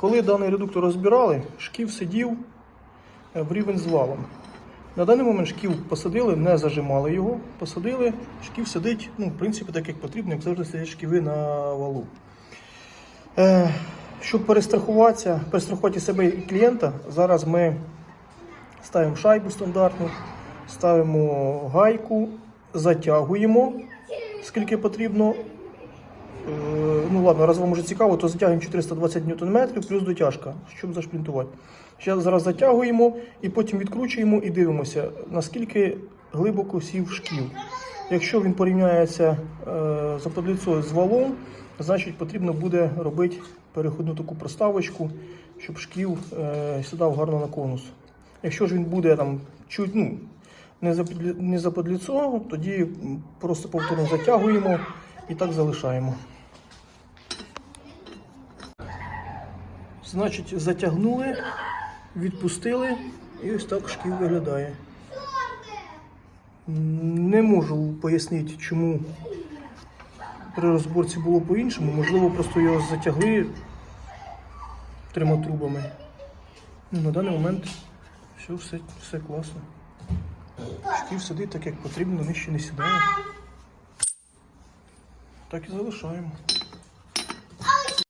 Коли даний редуктор розбирали, шків сидів е, в рівень з валом. На даний момент шків посадили, не зажимали його, посадили, шків сидить, ну, в принципі, так як потрібно, як завжди сидять шківи на валу. Е, щоб перестрахуватися, перестрахувати себе і клієнта, зараз ми ставимо шайбу стандартну, ставимо гайку, затягуємо скільки потрібно. Е, Ну ладно, раз вам вже цікаво, то затягуємо 420 Нм плюс дотяжка, щоб зашплінтувати. Зараз, зараз затягуємо і потім відкручуємо і дивимося, наскільки глибоко сів шків. Якщо він порівняється е, за таблицею з валом, значить потрібно буде робити переходну таку проставочку, щоб шків е, сідав гарно на конус. Якщо ж він буде там чуть, ну, не за, не за подліцо, тоді просто повторно затягуємо і так залишаємо. Значить, затягнули, відпустили і ось так шків виглядає. Не можу пояснити, чому при розборці було по-іншому. Можливо, просто його затягли трьома трубами. Ну, на даний момент все, все, все класно. Шків сидить так, як потрібно, нижче не сідає. Так і залишаємо.